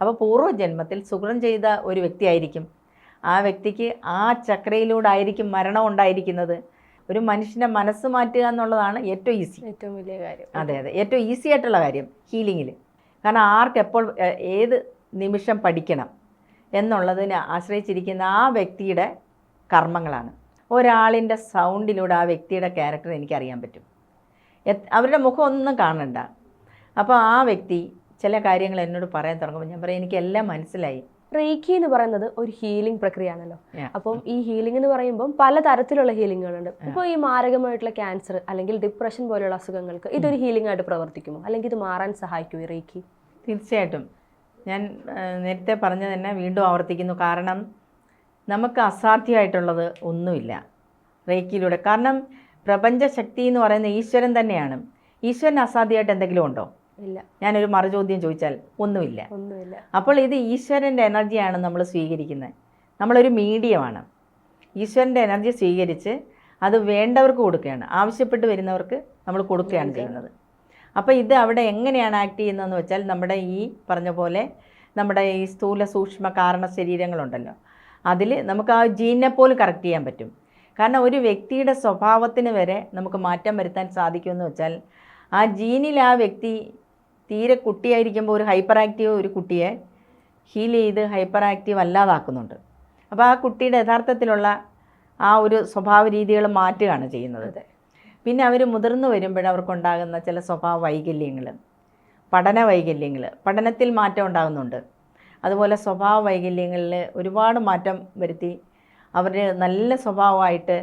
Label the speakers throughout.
Speaker 1: അപ്പോൾ പൂർവജന്മത്തിൽ സുഖം ചെയ്ത ഒരു വ്യക്തിയായിരിക്കും. ആ വ്യക്തിക്ക് ആ ചക്രയിലൂടെ ആയിരിക്കും മരണം ഉണ്ടായിരിക്കുന്നത്. ഒരു മനുഷ്യന്റെ മനസ്സ് മാറ്റുക എന്നുള്ളതാണ് ഏറ്റവും ഈസി.
Speaker 2: ഏറ്റവും വലിയ കാര്യം.
Speaker 1: അതെ അതെ. ഏറ്റവും ഈസി ആയിട്ടുള്ള കാര്യം ഹീലിങ്ങിൽ കാരണം ആർക്ക് എപ്പോൾ ഏത് നിമിഷം പഠിക്കണം എന്നുള്ളതിനെ ആശ്രയിച്ചിരിക്കുന്ന ആ വ്യക്തിയുടെ കർമ്മങ്ങളാണ്. ഒരാളിന്റെ സൗണ്ടിലൂടെ ആ വ്യക്തിയുടെ ക്യാരക്ടർ എനിക്കറിയാൻ പറ്റും. അവരുടെ മുഖം ഒന്നും കാണണ്ട. അപ്പോൾ ആ വ്യക്തി ചില കാര്യങ്ങൾ എന്നോട് പറയാൻ തുടങ്ങുമ്പോൾ ഞാൻ പറയും എനിക്കെല്ലാം മനസ്സിലായി.
Speaker 2: റേക്കി എന്ന് പറയുന്നത് ഒരു ഹീലിംഗ് പ്രക്രിയ
Speaker 1: ആണല്ലോ
Speaker 2: അപ്പം ഈ ഹീലിംഗ് എന്ന് പറയുമ്പോൾ പല തരത്തിലുള്ള ഹീലിംഗുകളുണ്ട് ഇപ്പോൾ ഈ മാരകമായിട്ടുള്ള ക്യാൻസർ അല്ലെങ്കിൽ ഡിപ്രഷൻ പോലെയുള്ള അസുഖങ്ങൾക്ക് ഇതൊരു ഹീലിംഗ് ആയിട്ട് പ്രവർത്തിക്കുമോ? അല്ലെങ്കിൽ ഇത് മാറാൻ സഹായിക്കുമോ ഈ റേക്കി
Speaker 1: തീർച്ചയായിട്ടും. ഞാൻ നേരത്തെ പറഞ്ഞ തന്നെ വീണ്ടും ആവർത്തിക്കുന്നു. കാരണം നമുക്ക് അസാധ്യമായിട്ടുള്ളത് ഒന്നുമില്ല റേക്കിയിലൂടെ കാരണം പ്രപഞ്ച ശക്തി എന്ന് പറയുന്ന ഈശ്വരൻ തന്നെയാണ്. ഈശ്വരൻ അസാധ്യമായിട്ട് എന്തെങ്കിലും ഉണ്ടോ? ഞാനൊരു മറുചോദ്യം ചോദിച്ചാൽ ഒന്നുമില്ല.
Speaker 2: ഒന്നുമില്ല.
Speaker 1: അപ്പോൾ ഇത് ഈശ്വരന്റെ എനർജിയാണ് നമ്മൾ സ്വീകരിക്കുന്നത്. നമ്മളൊരു മീഡിയമാണ്. ഈശ്വരന്റെ എനർജി സ്വീകരിച്ച് അത് വേണ്ടവർക്ക് കൊടുക്കുകയാണ്. ആവശ്യപ്പെട്ട് വരുന്നവർക്ക് നമ്മൾ കൊടുക്കുകയാണ് ചെയ്യുന്നത്. അപ്പോൾ ഇത് അവിടെ എങ്ങനെയാണ് ആക്ട് ചെയ്യുന്നതെന്ന് വെച്ചാൽ നമ്മുടെ ഈ പറഞ്ഞ പോലെ നമ്മുടെ ഈ സ്ഥൂല സൂക്ഷ്മ കാരണ ശരീരങ്ങളുണ്ടല്ലോ. അതിൽ നമുക്ക് ആ ജീനിനെ പോലും കറക്റ്റ് ചെയ്യാൻ പറ്റും. കാരണം ഒരു വ്യക്തിയുടെ സ്വഭാവത്തിന് വരെ നമുക്ക് മാറ്റം വരുത്താൻ സാധിക്കുമെന്ന് വെച്ചാൽ ആ ജീനിൽ ആ വ്യക്തി തീരെ കുട്ടിയായിരിക്കുമ്പോൾ ഒരു ഹൈപ്പർ ആക്റ്റീവ് ഒരു കുട്ടിയെ ഹീൽ ചെയ്ത് ഹൈപ്പർ ആക്റ്റീവ് അല്ലാതാക്കുന്നുണ്ട്. അപ്പോൾ ആ കുട്ടിയുടെ യഥാർത്ഥത്തിലുള്ള ആ ഒരു സ്വഭാവ രീതികൾ മാറ്റുകയാണ് ചെയ്യുന്നത്. പിന്നെ അവർ മുതിർന്നു വരുമ്പോൾ അവർക്കുണ്ടാകുന്ന ചില സ്വഭാവ വൈകല്യങ്ങൾ പഠന വൈകല്യങ്ങൾ പഠനത്തിൽ മാറ്റം ഉണ്ടാകുന്നുണ്ട്. അതുപോലെ സ്വഭാവ വൈകല്യങ്ങളിൽ ഒരുപാട് മാറ്റം വരുത്തി അവർ നല്ല സ്വഭാവമായിട്ട്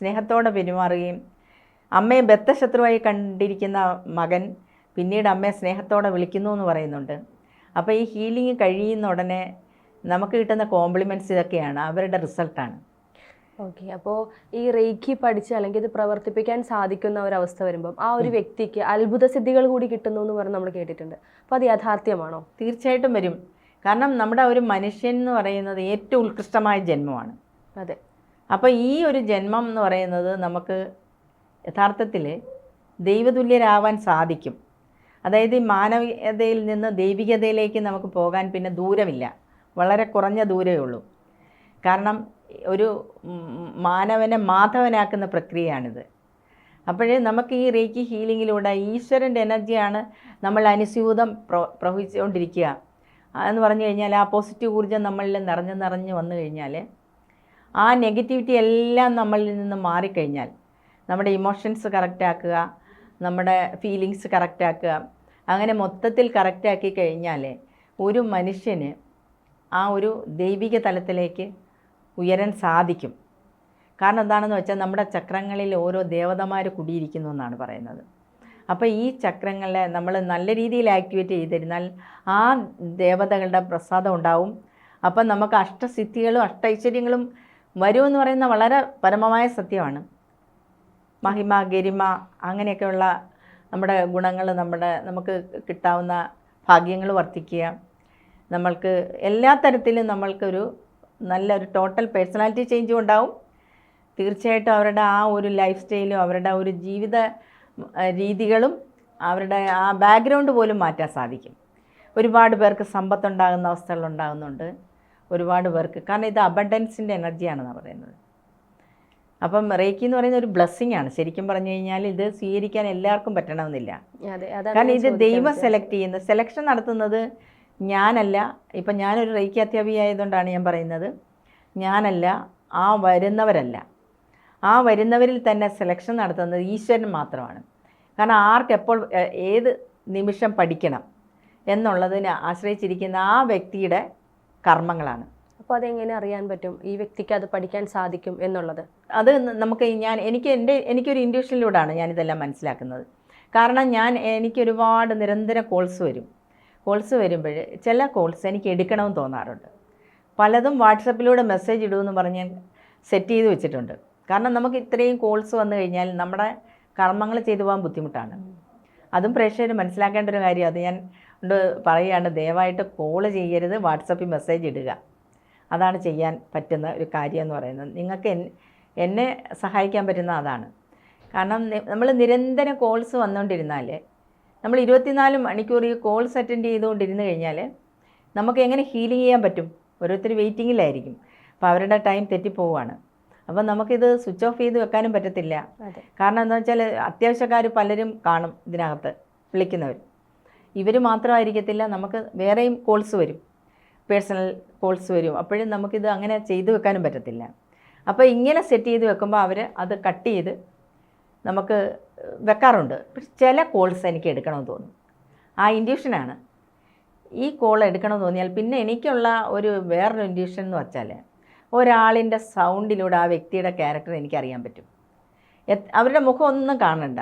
Speaker 1: സ്നേഹത്തോടെ പെരുമാറുകയും അമ്മയെ ബദ്ധശത്രുവായി കണ്ടിരിക്കുന്ന മകൻ പിന്നീട് അമ്മയെ സ്നേഹത്തോടെ വിളിക്കുന്നു എന്ന് പറയുന്നുണ്ട്. അപ്പോൾ ഈ ഹീലിംഗ് കഴിയുന്ന ഉടനെ നമുക്ക് കിട്ടുന്ന കോംപ്ലിമെന്റ്സ് ഇതൊക്കെയാണ്. അവരുടെ റിസൾട്ടാണ്.
Speaker 2: ഓക്കെ. അപ്പോൾ ഈ റേഖി പഠിച്ച് അല്ലെങ്കിൽ ഇത് പ്രവർത്തിപ്പിക്കാൻ സാധിക്കുന്ന ഒരവസ്ഥ വരുമ്പം ആ ഒരു വ്യക്തിക്ക് അത്ഭുത സിദ്ധികൾ കൂടി കിട്ടുന്നു എന്ന് പറഞ്ഞ് നമ്മൾ കേട്ടിട്ടുണ്ട്. അപ്പോൾ അത് യാഥാർത്ഥ്യമാണോ?
Speaker 1: തീർച്ചയായിട്ടും വരും. കാരണം നമ്മുടെ ഒരു മനുഷ്യൻ എന്ന് പറയുന്നത് ഏറ്റവും ഉത്കൃഷ്ടമായ ജന്മമാണ്.
Speaker 2: അതെ.
Speaker 1: അപ്പോൾ ഈ ഒരു ജന്മം എന്ന് പറയുന്നത് നമുക്ക് യഥാർത്ഥത്തിൽ ദൈവതുല്യരാവാൻ സാധിക്കും. അതായത് മാനവികതയിൽ നിന്ന് ദൈവികതയിലേക്ക് നമുക്ക് പോകാൻ പിന്നെ ദൂരമില്ല. വളരെ കുറഞ്ഞ ദൂരമേ ഉള്ളൂ. കാരണം ഒരു മാനവനെ മാധവനാക്കുന്ന പ്രക്രിയയാണിത്. അപ്പോഴേ നമുക്ക് ഈ റേക്കി ഹീലിങ്ങിലൂടെ ഈശ്വരന്റെ എനർജിയാണ് നമ്മൾ അനുസ്യൂതം പ്രോ പ്രവഹിച്ചുകൊണ്ടിരിക്കുക. എന്ന് പറഞ്ഞു കഴിഞ്ഞാൽ ആ പോസിറ്റീവ് ഊർജം നമ്മളിൽ നിറഞ്ഞു നിറഞ്ഞു വന്നു കഴിഞ്ഞാൽ ആ നെഗറ്റിവിറ്റി എല്ലാം നമ്മളിൽ നിന്ന് മാറിക്കഴിഞ്ഞാൽ നമ്മുടെ ഇമോഷൻസ് കറക്റ്റാക്കുക നമ്മുടെ ഫീലിങ്സ് കറക്റ്റാക്കുക അങ്ങനെ മൊത്തത്തിൽ കറക്റ്റാക്കി കഴിഞ്ഞാൽ ഒരു മനുഷ്യന് ആ ഒരു ദൈവിക തലത്തിലേക്ക് ഉയരാൻ സാധിക്കും. കാരണം എന്താണെന്ന് വെച്ചാൽ നമ്മുടെ ചക്രങ്ങളിൽ ഓരോ ദേവതമാർ കുടിയിരിക്കുന്നു എന്നാണ് പറയുന്നത്. അപ്പോൾ ഈ ചക്രങ്ങളെ നമ്മൾ നല്ല രീതിയിൽ ആക്ടിവേറ്റ് ചെയ്തിരുന്നാൽ ആ ദേവതകളുടെ പ്രസാദം ഉണ്ടാവും. അപ്പം നമുക്ക് അഷ്ടസിദ്ധികളും അഷ്ടൈശ്വര്യങ്ങളും വരുമെന്ന് പറയുന്ന വളരെ പരമമായ സത്യമാണ്. മഹിമ ഗരിമ അങ്ങനെയൊക്കെയുള്ള നമ്മുടെ ഗുണങ്ങൾ നമ്മുടെ നമുക്ക് കിട്ടാവുന്ന ഭാഗ്യങ്ങൾ വർദ്ധിക്കുക. നമ്മൾക്ക് എല്ലാ തരത്തിലും നമ്മൾക്കൊരു നല്ലൊരു ടോട്ടൽ പേഴ്സണാലിറ്റി ചേഞ്ചും ഉണ്ടാവും. തീർച്ചയായിട്ടും അവരുടെ ആ ഒരു ലൈഫ് സ്റ്റൈലും അവരുടെ ഒരു ജീവിത രീതികളും അവരുടെ ആ ബാക്ക്ഗ്രൗണ്ട് പോലും മാറ്റാൻ സാധിക്കും. ഒരുപാട് പേർക്ക് സമ്പത്തുണ്ടാകുന്ന അവസ്ഥകൾ ഉണ്ടാകുന്നുണ്ട്. ഒരുപാട് പേർക്ക് കാരണം ഇത് അബണ്ടൻസിന്റെ എനർജിയാണെന്നാണ് പറയുന്നത്. അപ്പം റേക്കി എന്ന് പറയുന്ന ഒരു ബ്ലെസ്സിങ് ആണ്. ശരിക്കും പറഞ്ഞു കഴിഞ്ഞാൽ ഇത് സ്വീകരിക്കാൻ എല്ലാവർക്കും പറ്റണമെന്നില്ല. കാരണം ഇത് ദൈവം. സെലക്ട് ചെയ്യുന്നത് സെലക്ഷൻ നടത്തുന്നത് ഞാനല്ല. ഇപ്പം ഞാനൊരു റേക്കി അധ്യാപികയായതുകൊണ്ടാണ് ഞാൻ പറയുന്നത്. ഞാനല്ല ആ വരുന്നവരല്ല. ആ വരുന്നവരിൽ തന്നെ സെലക്ഷൻ നടത്തുന്നത് ഈശ്വരൻ മാത്രമാണ്. കാരണം ആർക്ക് എപ്പോൾ ഏത് നിമിഷം പഠിക്കണം എന്നുള്ളതിനെ ആശ്രയിച്ചിരിക്കുന്ന ആ വ്യക്തിയുടെ കർമ്മങ്ങളാണ്.
Speaker 2: അപ്പോൾ അതെങ്ങനെ അറിയാൻ പറ്റും? ഈ വ്യക്തിക്ക് അത് പഠിക്കാൻ സാധിക്കും എന്നുള്ളത്.
Speaker 1: അത് നമുക്ക് ഞാൻ എനിക്ക് എന്റെ എനിക്കൊരു ഇൻഡ്യൂഷനിലൂടെയാണ് ഞാനിതെല്ലാം മനസ്സിലാക്കുന്നത്. കാരണം ഞാൻ എനിക്ക് ഒരുപാട് നിരന്തരം കോൾസ് വരും. കോൾസ് വരുമ്പോൾ ചില കോൾസ് എനിക്ക് എടുക്കണമെന്ന് തോന്നാറുണ്ട്. പലതും വാട്സപ്പിലൂടെ മെസ്സേജ് ഇടുമെന്ന് പറഞ്ഞ് ഞാൻ സെറ്റ് ചെയ്ത് വെച്ചിട്ടുണ്ട്. കാരണം നമുക്ക് ഇത്രയും കോൾസ് വന്നു കഴിഞ്ഞാൽ നമ്മുടെ കർമ്മങ്ങൾ ചെയ്തു പോകാൻ ബുദ്ധിമുട്ടാണ്. അതും പ്രേക്ഷകർ മനസ്സിലാക്കേണ്ട ഒരു കാര്യം അത് ഞാൻ പറയുകയാണ് ദയവായിട്ട് കോൾ ചെയ്യരുത് വാട്സപ്പിൽ മെസ്സേജ് ഇടുക. അതാണ് ചെയ്യാൻ പറ്റുന്ന ഒരു കാര്യം എന്ന് പറയുന്നത്. നിങ്ങൾക്ക് എന്നെ സഹായിക്കാൻ പറ്റുന്ന അതാണ്. കാരണം നമ്മൾ നിരന്തരം കോൾസ് വന്നുകൊണ്ടിരുന്നാൽ നമ്മൾ ഇരുപത്തിനാല് മണിക്കൂർ ഈ കോൾസ് അറ്റൻഡ് ചെയ്തുകൊണ്ടിരുന്ന് കഴിഞ്ഞാൽ നമുക്ക് എങ്ങനെ ഹീലിംഗ് ചെയ്യാൻ പറ്റും? ഓരോരുത്തർ വെയിറ്റിങ്ങിലായിരിക്കും അപ്പോൾ അവരുടെ ടൈം തെറ്റിപ്പോവാണ് അപ്പം നമുക്കിത് സ്വിച്ച് ഓഫ് ചെയ്ത് വെക്കാനും പറ്റത്തില്ല. കാരണം എന്താ വെച്ചാൽ അത്യാവശ്യക്കാർ പലരും കാണും ഇതിനകത്ത് വിളിക്കുന്നവർ. ഇവർ മാത്രമായിരിക്കത്തില്ല നമുക്ക് വേറെയും കോൾസ് വരും. പേഴ്സണൽ കോൾസ് വരും. അപ്പോഴും നമുക്കിത് അങ്ങനെ ചെയ്തു വെക്കാനും പറ്റത്തില്ല. അപ്പോൾ ഇങ്ങനെ സെറ്റ് ചെയ്ത് വെക്കുമ്പോൾ അവർ അത് കട്ട് ചെയ്ത് നമുക്ക് വെക്കാറുണ്ട്. ചില കോൾസ് എനിക്ക് എടുക്കണമെന്ന് തോന്നും. ആ ഇൻഡ്യൂഷനാണ്. ഈ കോൾ എടുക്കണമെന്ന് തോന്നിയാൽ പിന്നെ എനിക്കുള്ള ഒരു വേറൊരു ഇൻഡ്യൂഷൻ എന്ന് വെച്ചാൽ ഒരാളിന്റെ സൗണ്ടിലൂടെ ആ വ്യക്തിയുടെ ക്യാരക്ടർ എനിക്കറിയാൻ പറ്റും. അവരുടെ മുഖം ഒന്നും കാണണ്ട.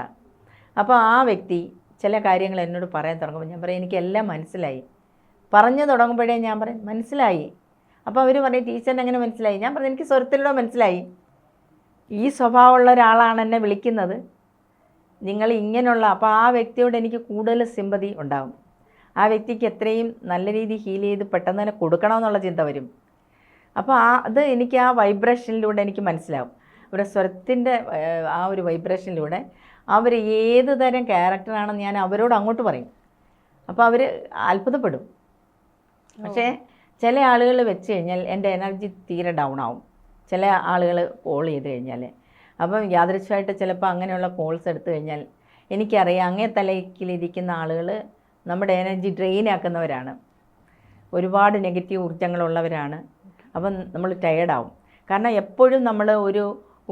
Speaker 1: അപ്പോൾ ആ വ്യക്തി ചില കാര്യങ്ങൾ എന്നോട് പറയാൻ തുടങ്ങുമ്പോൾ ഞാൻ പറയും എനിക്കെല്ലാം മനസ്സിലായി. പറഞ്ഞു തുടങ്ങുമ്പോഴേ ഞാൻ പറയും മനസ്സിലായി. അപ്പോൾ അവർ പറയും ടീച്ചറിന് എങ്ങനെ മനസ്സിലായി? ഞാൻ പറഞ്ഞു എനിക്ക് സ്വരത്തിലൂടെ മനസ്സിലായി. ഈ സ്വഭാവമുള്ള ഒരാളാണ് എന്നെ വിളിക്കുന്നത്. നിങ്ങൾ ഇങ്ങനെയുള്ള അപ്പോൾ ആ വ്യക്തിയോട് എനിക്ക് കൂടുതൽ സിമ്പതി ഉണ്ടാകും ആ വ്യക്തിക്ക് എത്രയും നല്ല രീതിയിൽ ഹീൽ ചെയ്ത് പെട്ടെന്ന് തന്നെ കൊടുക്കണമെന്നുള്ള ചിന്ത വരും. അപ്പോൾ ആ അത് എനിക്ക് ആ വൈബ്രേഷനിലൂടെ എനിക്ക് മനസ്സിലാവും. അവരുടെ സ്വരത്തിന്റെ ആ ഒരു വൈബ്രേഷനിലൂടെ അവർ ഏത് തരം ക്യാരക്ടറാണെന്ന് ഞാൻ അവരോട് അങ്ങോട്ട് പറയും. അപ്പോൾ അവർ അത്ഭുതപ്പെടും. പക്ഷേ ചില ആളുകൾ വെച്ച് കഴിഞ്ഞാൽ എന്റെ എനർജി തീരെ ഡൗൺ ആവും. ചില ആളുകൾ കോൾ ചെയ്ത് കഴിഞ്ഞാൽ. അപ്പം യാദൃശ്യമായിട്ട് ചിലപ്പോൾ അങ്ങനെയുള്ള കോൾസ് എടുത്തു കഴിഞ്ഞാൽ എനിക്കറിയാം അങ്ങേ തലയ്ക്കിലിരിക്കുന്ന ആളുകൾ നമ്മുടെ എനർജി ഡ്രെയിൻ ആക്കുന്നവരാണ്. ഒരുപാട് നെഗറ്റീവ് ഊർജങ്ങളുള്ളവരാണ് അപ്പം നമ്മൾ ടയേർഡാവും കാരണം എപ്പോഴും നമ്മൾ ഒരു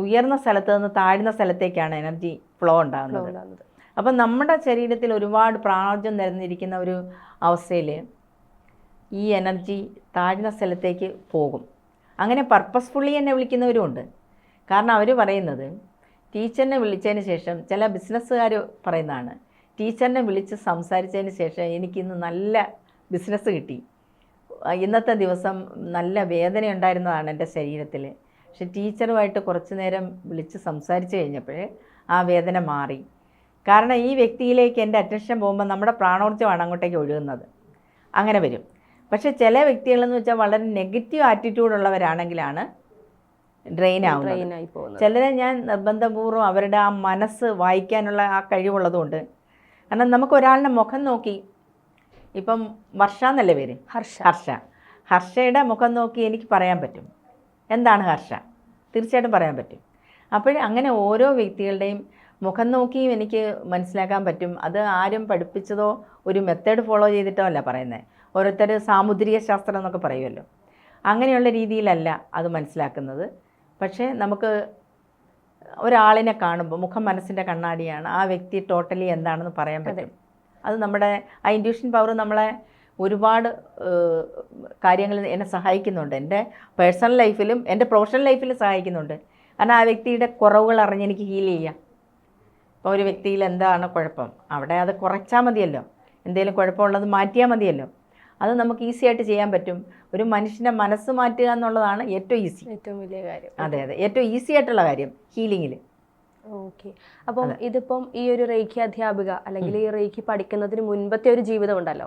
Speaker 1: ഉയർന്ന സ്ഥലത്ത് നിന്ന് താഴ്ന്ന സ്ഥലത്തേക്കാണ് എനർജി ഫ്ലോ ഉണ്ടാകുന്നത്. അപ്പം നമ്മുടെ ശരീരത്തിൽ ഒരുപാട് പ്രാർജ്യം നിരന്നിരിക്കുന്ന ഒരു അവസ്ഥയിൽ ഈ എനർജി താഴ്ന്ന സ്ഥലത്തേക്ക് പോകും. അങ്ങനെ പർപ്പസ്ഫുള്ളി എന്നെ വിളിക്കുന്നവരുമുണ്ട്. കാരണം അവർ പറയുന്നത് ടീച്ചറിനെ വിളിച്ചതിന് ശേഷം ചില ബിസിനസ്സുകാർ പറയുന്നതാണ് ടീച്ചറിനെ വിളിച്ച് സംസാരിച്ചതിന് ശേഷം എനിക്കിന്ന് നല്ല ബിസിനസ് കിട്ടി. ഇന്നത്തെ ദിവസം നല്ല വേദന ഉണ്ടായിരുന്നതാണ് എന്റെ ശരീരത്തിൽ പക്ഷെ ടീച്ചറുമായിട്ട് കുറച്ച് നേരം വിളിച്ച് സംസാരിച്ച് കഴിഞ്ഞപ്പോൾ ആ വേദന മാറി. കാരണം ഈ വ്യക്തിയിലേക്ക് എന്റെ അറ്റൻഷൻ പോകുമ്പോൾ നമ്മുടെ പ്രാണോർജമാണ് അങ്ങോട്ടേക്ക് ഒഴുകുന്നത്. അങ്ങനെ വരും. പക്ഷേ ചില വ്യക്തികളെന്ന് വെച്ചാൽ വളരെ നെഗറ്റീവ് ആറ്റിറ്റ്യൂഡ് ഉള്ളവരാണെങ്കിലാണ് ഡ്രെയിൻ ആവുന്നത്. ചിലരെ ഞാൻ നിർബന്ധപൂർവം അവരുടെ ആ മനസ്സ് വായിക്കാനുള്ള ആ കഴിവുള്ളതുകൊണ്ട് കാരണം നമുക്ക് ഒരാളുടെ മുഖം നോക്കി ഇപ്പം വർഷ എന്നല്ലേ പേര്?
Speaker 2: ഹർഷ.
Speaker 1: ഹർഷ. ഹർഷയുടെ മുഖം നോക്കി എനിക്ക് പറയാൻ പറ്റും. എന്താണ് ഹർഷ? തീർച്ചയായിട്ടും പറയാൻ പറ്റും. അപ്പോൾ അങ്ങനെ ഓരോ വ്യക്തികളുടെയും മുഖം നോക്കിയും എനിക്ക് മനസ്സിലാക്കാൻ പറ്റും. അത് ആരും പഠിപ്പിച്ചതോ ഒരു മെത്തേഡ് ഫോളോ ചെയ്തിട്ടോ അല്ല പറയുന്നത്. ഓരോരുത്തർ സാമുദ്രിക ശാസ്ത്രം എന്നൊക്കെ പറയുമല്ലോ. അങ്ങനെയുള്ള രീതിയിലല്ല അത് മനസ്സിലാക്കുന്നത്. പക്ഷേ നമുക്ക് ഒരാളിനെ കാണുമ്പോൾ മുഖം മനസ്സിന്റെ കണ്ണാടിയാണ് ആ വ്യക്തി ടോട്ടലി എന്താണെന്ന് പറയാൻ പറ്റും. അത് നമ്മുടെ ആ ഇൻഡ്യൂഷൻ പവർ നമ്മളെ ഒരുപാട് കാര്യങ്ങളിൽ എന്നെ സഹായിക്കുന്നുണ്ട്. എന്റെ പേഴ്സണൽ ലൈഫിലും എന്റെ പ്രൊഫഷണൽ ലൈഫിലും സഹായിക്കുന്നുണ്ട്. കാരണം ആ വ്യക്തിയുടെ കുറവുകൾ അറിഞ്ഞ് എനിക്ക് ഹീൽ ചെയ്യാം. ഇപ്പോൾ ഒരു വ്യക്തിയിൽ എന്താണ് കുഴപ്പം? അവിടെ അത് കുറച്ചാൽ മതിയല്ലോ. എന്തെങ്കിലും കുഴപ്പമുള്ളത് മാറ്റിയാൽ മതിയല്ലോ. അത് നമുക്ക് ഈസി ആയിട്ട് ചെയ്യാൻ പറ്റും. ഒരു മനുഷ്യന്റെ മനസ്സ് മാറ്റുക എന്നുള്ളതാണ് ഏറ്റവും ഈസി
Speaker 2: ഏറ്റവും വലിയ കാര്യം.
Speaker 1: അതെ അതെ. ഏറ്റവും ഈസി ആയിട്ടുള്ള കാര്യം ഹീലിങ്ങിൽ
Speaker 2: ഓക്കെ അപ്പം ഇതിപ്പം ഈ ഒരു റേഖി അധ്യാപിക അല്ലെങ്കിൽ ഈ റേഖി പഠിക്കുന്നതിന് മുൻപത്തെ ഒരു ജീവിതം ഉണ്ടല്ലോ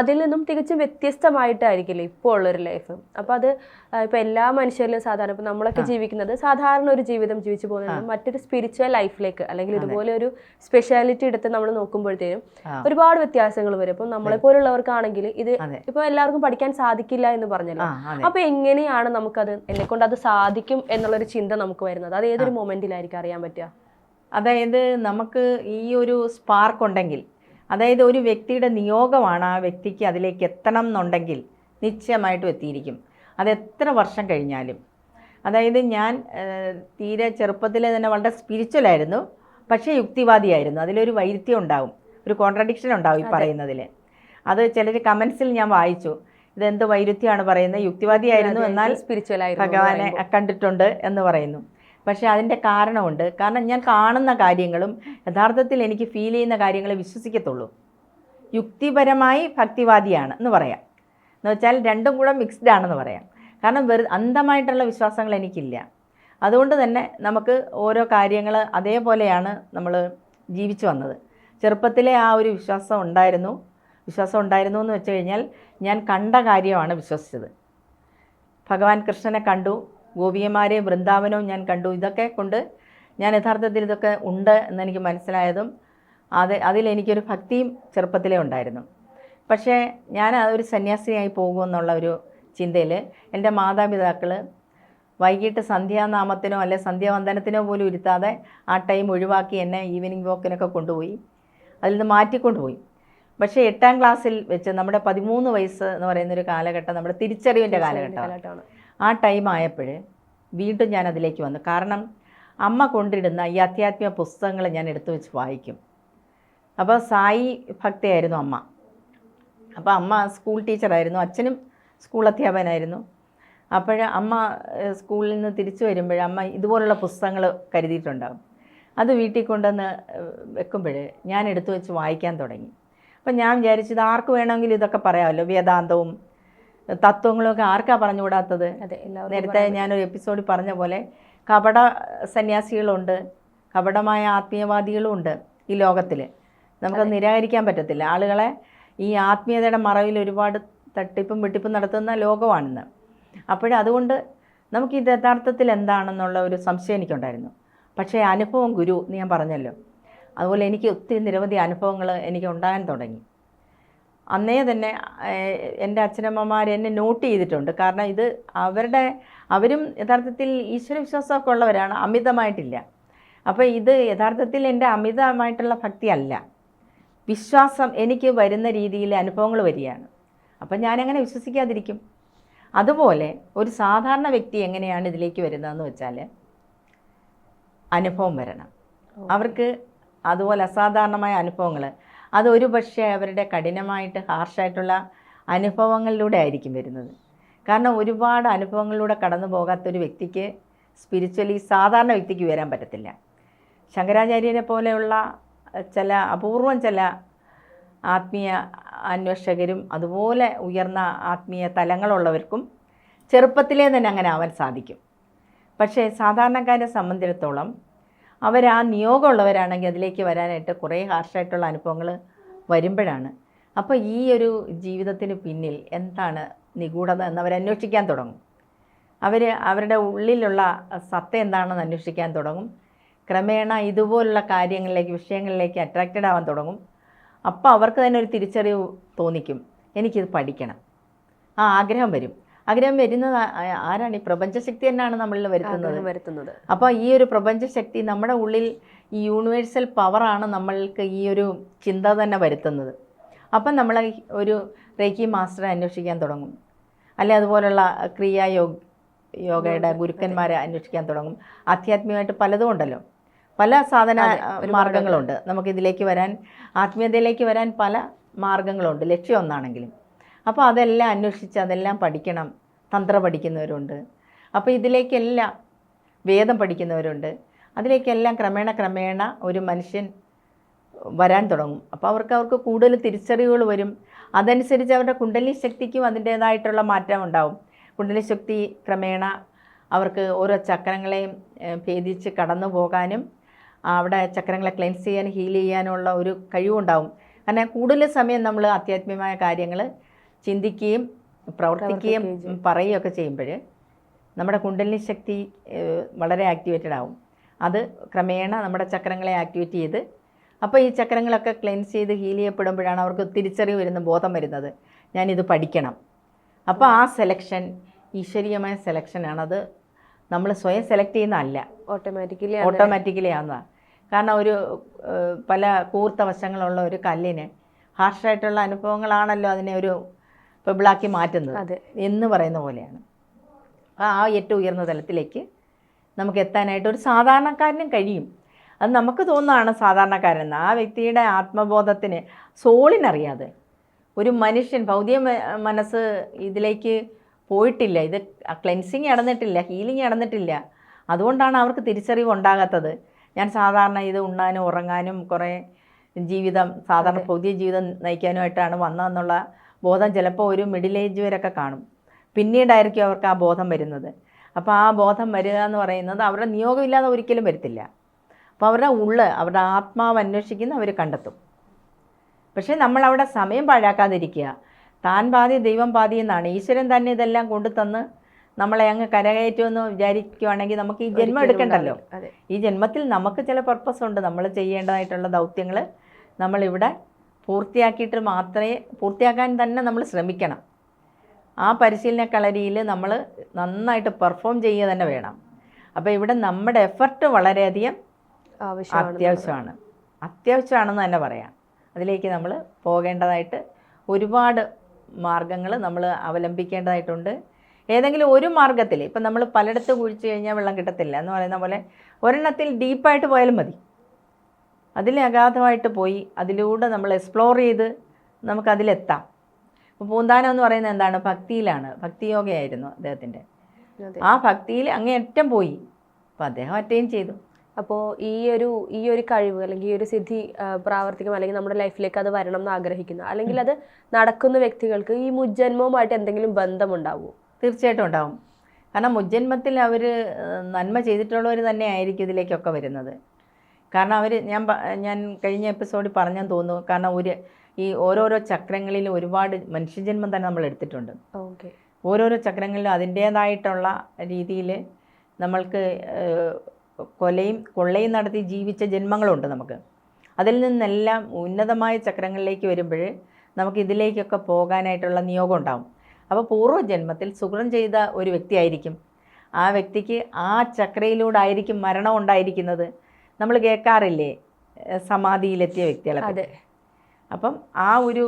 Speaker 2: അതിൽ നിന്നും തികച്ചും വ്യത്യസ്തമായിട്ടായിരിക്കില്ലേ ഇപ്പോൾ ഉള്ളൊരു ലൈഫ് അപ്പൊ അത് ഇപ്പൊ എല്ലാ മനുഷ്യരിലും സാധാരണ ഇപ്പൊ നമ്മളൊക്കെ ജീവിക്കുന്നത് സാധാരണ ഒരു ജീവിതം ജീവിച്ചു പോകുന്നത് മറ്റൊരു സ്പിരിച്വൽ ലൈഫിലേക്ക് അല്ലെങ്കിൽ ഇതുപോലെ ഒരു സ്പെഷ്യാലിറ്റി എടുത്ത് നമ്മൾ നോക്കുമ്പോഴത്തേനും. ഒരുപാട് വ്യത്യാസങ്ങൾ വരും. ഇപ്പം നമ്മളെ പോലുള്ളവർക്കാണെങ്കിൽ ഇത്. ഇപ്പൊ എല്ലാവർക്കും പഠിക്കാൻ സാധിക്കില്ല എന്ന് പറഞ്ഞല്ലോ. അപ്പൊ എങ്ങനെയാണ് നമുക്കത് എന്നെ കൊണ്ട് അത് സാധിക്കും എന്നുള്ളൊരു ചിന്ത നമുക്ക് വരുന്നത്? അത് ഏതൊരു മൊമെന്റിലായിരിക്കും അറിയാൻ പറ്റുക?
Speaker 1: അതായത് നമുക്ക് ഈ ഒരു സ്പാർക്ക് ഉണ്ടെങ്കിൽ അതായത് ഒരു വ്യക്തിയുടെ നിയോഗമാണ് ആ വ്യക്തിക്ക് അതിലേക്ക് എത്തണം എന്നുണ്ടെങ്കിൽ നിശ്ചയമായിട്ടും എത്തിയിരിക്കും. അത് എത്ര വർഷം കഴിഞ്ഞാലും. അതായത് ഞാൻ തീരെ ചെറുപ്പത്തിൽ തന്നെ വളരെ സ്പിരിച്വലായിരുന്നു പക്ഷേ യുക്തിവാദിയായിരുന്നു. അതിലൊരു വൈരുദ്ധ്യം ഉണ്ടാവും ഒരു കോൺട്രഡിക്ഷൻ ഉണ്ടാവും ഈ പറയുന്നതിൽ അത് ചിലർ കമൻസിൽ ഞാൻ വായിച്ചു ഇതെന്ത് വൈരുദ്ധ്യമാണ് പറയുന്നത്? യുക്തിവാദിയായിരുന്നു എന്നാൽ
Speaker 2: സ്പിരിച്വലായി
Speaker 1: ഭഗവാനെ കണ്ടിട്ടുണ്ട് എന്ന് പറയുന്നു. പക്ഷേ അതിന്റെ കാരണമുണ്ട്. കാരണം ഞാൻ കാണുന്ന കാര്യങ്ങളും യഥാർത്ഥത്തിൽ എനിക്ക് ഫീൽ ചെയ്യുന്ന കാര്യങ്ങളെ വിശ്വസിക്കത്തുള്ളൂ. യുക്തിപരമായി ഭക്തിവാദിയാണ് എന്ന് പറയാം. എന്ന് വെച്ചാൽ രണ്ടും കൂടെ മിക്സ്ഡ് ആണെന്ന് പറയാം. കാരണം വെറു അന്ധമായിട്ടുള്ള വിശ്വാസങ്ങൾ എനിക്കില്ല. അതുകൊണ്ട് തന്നെ നമുക്ക് ഓരോ കാര്യങ്ങൾ അതേപോലെയാണ് നമ്മൾ ജീവിച്ചു വന്നത്. ചെറുപ്പത്തിലെ ആ ഒരു വിശ്വാസം ഉണ്ടായിരുന്നു. വിശ്വാസം ഉണ്ടായിരുന്നു എന്ന് വെച്ച് കഴിഞ്ഞാൽ ഞാൻ കണ്ട കാര്യമാണ് വിശ്വസിച്ചത്. ഭഗവാൻ കൃഷ്ണനെ കണ്ടു. ഗോപിയന്മാരെയും വൃന്ദാവനവും ഞാൻ കണ്ടു. ഇതൊക്കെ കൊണ്ട് ഞാൻ യഥാർത്ഥത്തിൽ ഇതൊക്കെ ഉണ്ട് എന്നെനിക്ക് മനസ്സിലായതും അത് അതിലെനിക്കൊരു ഭക്തിയും ചെറുപ്പത്തിലേ ഉണ്ടായിരുന്നു. പക്ഷേ ഞാൻ അതൊരു സന്യാസിനിയായി പോകുമെന്നുള്ള ഒരു ചിന്തയിൽ എന്റെ മാതാപിതാക്കൾ വൈകിട്ട് സന്ധ്യാനാമത്തിനോ അല്ലെ സന്ധ്യാവന്ദനത്തിനോ പോലും ഇരുത്താതെ ആ ടൈം ഒഴിവാക്കി എന്നെ ഈവനിങ് വോക്കിനൊക്കെ കൊണ്ടുപോയി. അതിൽ നിന്ന് മാറ്റിക്കൊണ്ടുപോയി. പക്ഷേ എട്ടാം ക്ലാസ്സിൽ വെച്ച് നമ്മുടെ പതിമൂന്ന് വയസ്സ് എന്ന് പറയുന്നൊരു കാലഘട്ടം നമ്മുടെ തിരിച്ചറിവിന്റെ കാലഘട്ടമാണ്. ആ ടൈം ആയപ്പോൾ വീണ്ടും ഞാൻ അതിലേക്ക് വന്നു. കാരണം അമ്മ കൊണ്ടിടുന്ന ഈ അധ്യാത്മിക പുസ്തകങ്ങൾ ഞാൻ എടുത്തു വെച്ച് വായിക്കും. അപ്പോൾ സായി ഭക്തയായിരുന്നു അമ്മ. അപ്പോൾ അമ്മ സ്കൂൾ ടീച്ചറായിരുന്നു അച്ഛനും സ്കൂൾ അധ്യാപകനായിരുന്നു. അപ്പോൾ അമ്മ സ്കൂളിൽ നിന്ന് തിരിച്ചു വരുമ്പോൾ അമ്മ ഇതുപോലുള്ള പുസ്തകങ്ങൾ കരുതിയിട്ടുണ്ടാകും അത് വീട്ടിൽ കൊണ്ടുവന്ന് വെക്കുമ്പോൾ ഞാൻ എടുത്തു വെച്ച് വായിക്കാൻ തുടങ്ങി. അപ്പം ഞാൻ വിചാരിച്ചത് ആർക്ക് വേണമെങ്കിലും ഇതൊക്കെ പറയാമല്ലോ. വേദാന്തവും തത്വങ്ങളും ഒക്കെ ആർക്കാ പറഞ്ഞുകൂടാത്തത് നേരത്തെ ഞാനൊരു എപ്പിസോഡിൽ പറഞ്ഞ പോലെ കപട സന്യാസികളുണ്ട് കപടമായ ആത്മീയവാദികളും ഉണ്ട് ഈ ലോകത്തിൽ നമുക്ക് നിരാകരിക്കാൻ പറ്റത്തില്ല. ആളുകളെ ഈ ആത്മീയതയുടെ മറവിൽ ഒരുപാട് തട്ടിപ്പും വെട്ടിപ്പും നടത്തുന്ന ലോകമാണിന്ന്. അപ്പോഴതുകൊണ്ട് നമുക്ക് ഇത് യഥാർത്ഥത്തിൽ എന്താണെന്നുള്ള ഒരു സംശയം എനിക്കുണ്ടായിരുന്നു. പക്ഷേ അനുഭവം ഗുരു എന്ന് ഞാൻ പറഞ്ഞല്ലോ. അതുപോലെ എനിക്ക് ഒത്തിരി നിരവധി അനുഭവങ്ങൾ എനിക്ക് ഉണ്ടാകാൻ തുടങ്ങി. അന്നേ തന്നെ എന്റെ അച്ഛനമ്മമാർ എന്നെ നോട്ട് ചെയ്തിട്ടുണ്ട്. കാരണം ഇത് അവരുടെ അവരും യഥാർത്ഥത്തിൽ ഈശ്വരവിശ്വാസമൊക്കെ ഉള്ളവരാണ് അമിതമായിട്ടില്ല. അപ്പോൾ ഇത് യഥാർത്ഥത്തിൽ എന്റെ അമിതമായിട്ടുള്ള ഭക്തിയല്ല. വിശ്വാസം എനിക്ക് വരുന്ന രീതിയിൽ അനുഭവങ്ങൾ വരികയാണ്. അപ്പം ഞാനങ്ങനെ വിശ്വസിക്കാതിരിക്കും. അതുപോലെ ഒരു സാധാരണ വ്യക്തി എങ്ങനെയാണ് ഇതിലേക്ക് വരുന്നതെന്ന് വെച്ചാൽ അനുഭവം വരണം. അവർക്ക് അതുപോലെ അസാധാരണമായ അനുഭവങ്ങൾ അത് ഒരു പക്ഷേ അവരുടെ കഠിനമായിട്ട് ഹാർഷായിട്ടുള്ള അനുഭവങ്ങളിലൂടെ ആയിരിക്കും വരുന്നത്. കാരണം ഒരുപാട് അനുഭവങ്ങളിലൂടെ കടന്നു പോകാത്തൊരു വ്യക്തിക്ക് സ്പിരിച്വലി സാധാരണ വ്യക്തിക്ക് വരാൻ പറ്റത്തില്ല. ശങ്കരാചാര്യനെ പോലെയുള്ള ചില അപൂർവം ചില ആത്മീയ അന്വേഷകരും അതുപോലെ ഉയർന്ന ആത്മീയ തലങ്ങളുള്ളവർക്കും ചെറുപ്പത്തിലേ തന്നെ അങ്ങനെ ആവാൻ സാധിക്കും. പക്ഷേ സാധാരണക്കാരെ സംബന്ധിച്ചിടത്തോളം അവർ ആ നിയോഗമുള്ളവരാണെങ്കിൽ അതിലേക്ക് വരാനായിട്ട് കുറേ ഹാർഷായിട്ടുള്ള അനുഭവങ്ങൾ വരുമ്പോഴാണ്. അപ്പോൾ ഈ ഒരു ജീവിതത്തിന് പിന്നിൽ എന്താണ് നിഗൂഢത എന്ന് അന്വേഷിക്കാൻ തുടങ്ങും. അവർ അവരുടെ ഉള്ളിലുള്ള സത്ത എന്താണെന്ന് അന്വേഷിക്കാൻ തുടങ്ങും. ക്രമേണ ഇതുപോലുള്ള കാര്യങ്ങളിലേക്ക് വിഷയങ്ങളിലേക്ക് അട്രാക്റ്റഡ് ആവാൻ തുടങ്ങും. അപ്പോൾ അവർക്ക് തന്നെ ഒരു തിരിച്ചറിവ് തോന്നിക്കും. എനിക്കിത് പഠിക്കണം. ആ ആഗ്രഹം വരും. ആഗ്രഹം വരുന്നത് ആരാണ്? ഈ പ്രപഞ്ചശക്തി തന്നെയാണ് നമ്മളിൽ വരുത്തുന്നത്.
Speaker 2: വരുത്തുന്നത്.
Speaker 1: അപ്പോൾ ഈ ഒരു പ്രപഞ്ചശക്തി നമ്മുടെ ഉള്ളിൽ ഈ യൂണിവേഴ്സൽ പവറാണ് നമ്മൾക്ക് ഈ ഒരു ചിന്ത തന്നെ വരുത്തുന്നത്. അപ്പം നമ്മൾ ഒരു റേക്കി മാസ്റ്ററെ അന്വേഷിക്കാൻ തുടങ്ങും. അല്ലെ അതുപോലുള്ള ക്രിയാ യോഗ യോഗയുടെ ഗുരുക്കന്മാരെ അന്വേഷിക്കാൻ തുടങ്ങും. ആധ്യാത്മികമായിട്ട് പലതും ഉണ്ടല്ലോ. പല സാധന മാർഗങ്ങളുണ്ട്. നമുക്കിതിലേക്ക് വരാൻ ആത്മീയതയിലേക്ക് വരാൻ പല മാർഗങ്ങളുണ്ട്. ലക്ഷ്യം ഒന്നാണെങ്കിലും. അപ്പോൾ അതെല്ലാം അന്വേഷിച്ച് അതെല്ലാം പഠിക്കണം. തന്ത്ര പഠിക്കുന്നവരുണ്ട്. അപ്പോൾ ഇതിലേക്കെല്ലാം വേദം പഠിക്കുന്നവരുണ്ട്. അതിലേക്കെല്ലാം ക്രമേണ ക്രമേണ ഒരു മനുഷ്യൻ വരാൻ തുടങ്ങും. അപ്പോൾ അവർക്ക് അവർക്ക് കൂടുതൽ തിരിച്ചറിവുകൾ വരും. അതനുസരിച്ച് അവരുടെ കുണ്ടലി ശക്തിക്കും അതിന്റേതായിട്ടുള്ള മാറ്റം ഉണ്ടാവും. കുണ്ടലി ശക്തി ക്രമേണ അവർക്ക് ഓരോ ചക്രങ്ങളെയും ഭേദിച്ച് കടന്നു പോകാനും അവിടെ ചക്രങ്ങളെ ക്ലെൻസ് ചെയ്യാൻ ഹീൽ ചെയ്യാനുള്ള ഒരു കഴിവുണ്ടാവും. കാരണം കൂടുതൽ സമയം നമ്മൾ ആധ്യാത്മികമായ കാര്യങ്ങൾ ചിന്തിക്കുകയും പ്രവർത്തിക്കുകയും പറയുകയൊക്കെ ചെയ്യുമ്പോൾ നമ്മുടെ കുണ്ടലിനി ശക്തി വളരെ ആക്ടിവേറ്റഡ് ആവും. അത് ക്രമേണ നമ്മുടെ ചക്രങ്ങളെ ആക്ടിവേറ്റ് ചെയ്ത് അപ്പോൾ ഈ ചക്രങ്ങളൊക്കെ ക്ലെൻസ് ചെയ്ത് ഹീൽ ചെയ്യപ്പെടുമ്പോഴാണ് അവർക്ക് തിരിച്ചറിവ് വരുന്ന ബോധം വരുന്നത്. ഞാനിത് പഠിക്കണം. അപ്പോൾ ആ സെലക്ഷൻ ഈശ്വരീയമായ സെലക്ഷനാണ് അത് നമ്മൾ സ്വയം സെലക്ട് ചെയ്യുന്നതല്ല.
Speaker 2: ഓട്ടോമാറ്റിക്കലി
Speaker 1: ഓട്ടോമാറ്റിക്കലി ആവുന്നതാണ് കാരണം ഒരു പല കൂർത്ത വശങ്ങളുള്ള ഒരു കല്ലിന് ഹാർഷായിട്ടുള്ള അനുഭവങ്ങളാണല്ലോ അതിനെ ഒരു പെബിളാക്കി മാറ്റുന്നത് എന്ന് പറയുന്ന പോലെയാണ്. അപ്പോൾ ആ ഏറ്റവും ഉയർന്ന തലത്തിലേക്ക് നമുക്ക് എത്താനായിട്ട് ഒരു സാധാരണക്കാരനും കഴിയും. അത് നമുക്ക് തോന്നുന്നതാണ് സാധാരണക്കാരെന്ന് ആ വ്യക്തിയുടെ ആത്മബോധത്തിന് സോളിനറിയാതെ ഒരു മനുഷ്യൻ ഭൗതിക മനസ്സ് ഇതിലേക്ക് പോയിട്ടില്ല. ഇത് ക്ലെൻസിങ് നടന്നിട്ടില്ല ഹീലിംഗ് നടന്നിട്ടില്ല. അതുകൊണ്ടാണ് അവർക്ക് തിരിച്ചറിവ് ഉണ്ടാകാത്തത്. ഞാൻ സാധാരണ ഇത് ഉണ്ണാനും ഉറങ്ങാനും കുറേ ജീവിതം സാധാരണ ഭൗതിക ജീവിതം നയിക്കാനുമായിട്ടാണ് വന്നതെന്നുള്ള ബോധം ചിലപ്പോൾ ഒരു മിഡിൽ ഏജ് വരെയൊക്കെ കാണും. പിന്നീടായിരിക്കും അവർക്ക് ആ ബോധം വരുന്നത്. അപ്പോൾ ആ ബോധം വരിക എന്ന് പറയുന്നത് അവരുടെ നിയോഗമില്ലാതെ ഒരിക്കലും വരത്തില്ല. അപ്പോൾ അവരുടെ ഉള്ള് അവരുടെ ആത്മാവ് അന്വേഷിക്കുന്ന അവർ കണ്ടെത്തും. പക്ഷേ നമ്മളവിടെ സമയം പാഴാക്കാതിരിക്കുക. താൻ പാതി ദൈവം പാതി എന്നാണ്. ഈശ്വരൻ തന്നെ ഇതെല്ലാം കൊണ്ടുതന്ന് നമ്മളെ അങ്ങ് കരകയറ്റുമെന്ന് വിചാരിക്കുവാണെങ്കിൽ നമുക്ക് ഈ ജന്മം എടുക്കണ്ടല്ലോ. ഈ ജന്മത്തിൽ നമുക്ക് ചില പർപ്പസ് ഉണ്ട്. നമ്മൾ ചെയ്യേണ്ടതായിട്ടുള്ള ദൗത്യങ്ങൾ നമ്മളിവിടെ പൂർത്തിയാക്കിയിട്ട് മാത്രമേ പൂർത്തിയാക്കാൻ തന്നെ നമ്മൾ ശ്രമിക്കണം. ആ പരിശീലന കളരിയിൽ നമ്മൾ നന്നായിട്ട് പെർഫോം ചെയ്യുക തന്നെ വേണം. അപ്പോൾ ഇവിടെ നമ്മുടെ എഫർട്ട് വളരെയധികം അത്യാവശ്യമാണ്. അത്യാവശ്യമാണെന്ന് തന്നെ പറയാം. അതിലേക്ക് നമ്മൾ പോകേണ്ടതായിട്ട് ഒരുപാട് മാർഗങ്ങൾ നമ്മൾ അവലംബിക്കേണ്ടതായിട്ടുണ്ട്. ഏതെങ്കിലും ഒരു മാർഗത്തിൽ ഇപ്പം നമ്മൾ പലയിടത്ത് കുഴിച്ചു കഴിഞ്ഞാൽ വെള്ളം കിട്ടത്തില്ല എന്ന് പറയുന്ന പോലെ ഒരെണ്ണത്തിൽ ഡീപ്പായിട്ട് പോയാലും മതി. അതിൽ അഗാധമായിട്ട് പോയി അതിലൂടെ നമ്മൾ എക്സ്പ്ലോർ ചെയ്ത് നമുക്കതിലെത്താം. അപ്പോൾ പൂന്താനം എന്ന് പറയുന്നത് എന്താണ്? ഭക്തിയിലാണ്. ഭക്തിയോഗയായിരുന്നു
Speaker 2: അദ്ദേഹത്തിന്റെ.
Speaker 1: ആ ഭക്തിയിൽ അങ്ങേയറ്റം പോയി. അപ്പോൾ അദ്ദേഹം അറ്റയും ചെയ്തു.
Speaker 2: അപ്പോൾ ഈ ഒരു ഈ ഒരു കഴിവ് അല്ലെങ്കിൽ ഈ ഒരു സിദ്ധി പ്രാവർത്തികം അല്ലെങ്കിൽ നമ്മുടെ ലൈഫിലേക്ക് അത് വരണം എന്ന് ആഗ്രഹിക്കുന്ന. അല്ലെങ്കിൽ അത് നടക്കുന്ന വ്യക്തികൾക്ക് ഈ മുജ്ജന്മവുമായിട്ട് എന്തെങ്കിലും ബന്ധമുണ്ടാവുമോ?
Speaker 1: തീർച്ചയായിട്ടും ഉണ്ടാവും. കാരണം മുജ്ജന്മത്തിൽ അവർ നന്മ ചെയ്തിട്ടുള്ളവർ തന്നെ ആയിരിക്കും ഇതിലേക്കൊക്കെ വരുന്നത്. കാരണം അവർ ഞാൻ ഞാൻ കഴിഞ്ഞ എപ്പിസോഡിൽ പറഞ്ഞാൽ തോന്നുന്നു. കാരണം ഒരു ഈ ഓരോരോ ചക്രങ്ങളിൽ ഒരുപാട് മനുഷ്യജന്മം തന്നെ നമ്മൾ എടുത്തിട്ടുണ്ട്.
Speaker 2: ഓക്കെ.
Speaker 1: ഓരോരോ ചക്രങ്ങളിലും അതിന്റേതായിട്ടുള്ള രീതിയിൽ നമ്മൾക്ക് കൊലയും കൊള്ളയും നടത്തി ജീവിച്ച ജന്മങ്ങളുണ്ട് നമുക്ക്. അതിൽ നിന്നെല്ലാം ഉന്നതമായ ചക്രങ്ങളിലേക്ക് വരുമ്പോൾ നമുക്ക് ഇതിലേക്കൊക്കെ പോകാനായിട്ടുള്ള നിയോഗം ഉണ്ടാവും. അപ്പോൾ പൂർവജന്മത്തിൽ സുഖം ചെയ്ത ഒരു വ്യക്തിയായിരിക്കും. ആ വ്യക്തിക്ക് ആ ചക്രയിലൂടെ ആയിരിക്കും മരണം ഉണ്ടായിരിക്കുന്നത്. നമ്മൾ കേൾക്കാറില്ലേ? സമാധിയിലെത്തിയ വ്യക്തികളെ
Speaker 2: അതെ.
Speaker 1: അപ്പം ആ ഒരു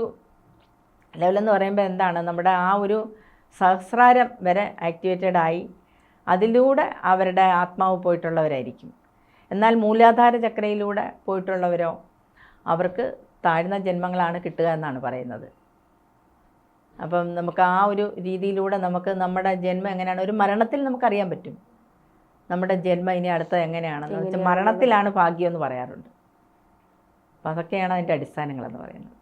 Speaker 1: ലെവലെന്ന് പറയുമ്പോൾ എന്താണ്? നമ്മുടെ ആ ഒരു സഹസ്രാരം വരെ ആക്ടിവേറ്റഡ് ആയി അതിലൂടെ അവരുടെ ആത്മാവ് പോയിട്ടുള്ളവരായിരിക്കും. എന്നാൽ മൂലാധാര ചക്രയിലൂടെ പോയിട്ടുള്ളവരോ അവർക്ക് താഴ്ന്ന ജന്മങ്ങളാണ് കിട്ടുക എന്നാണ് പറയുന്നത്. അപ്പം നമുക്ക് ആ ഒരു രീതിയിലൂടെ നമുക്ക് നമ്മുടെ ജന്മം എങ്ങനെയാണ്? ഒരു മരണത്തിൽ നമുക്കറിയാൻ പറ്റും. നമ്മുടെ ജന്മം ഇനി അടുത്ത എങ്ങനെയാണെന്ന് വെച്ചാൽ മരണത്തിലാണ് ഭാഗ്യം എന്ന് പറയാറുണ്ട്. അപ്പം അതൊക്കെയാണ് അതിന്റെ അടിസ്ഥാനങ്ങളെന്ന് പറയുന്നത്.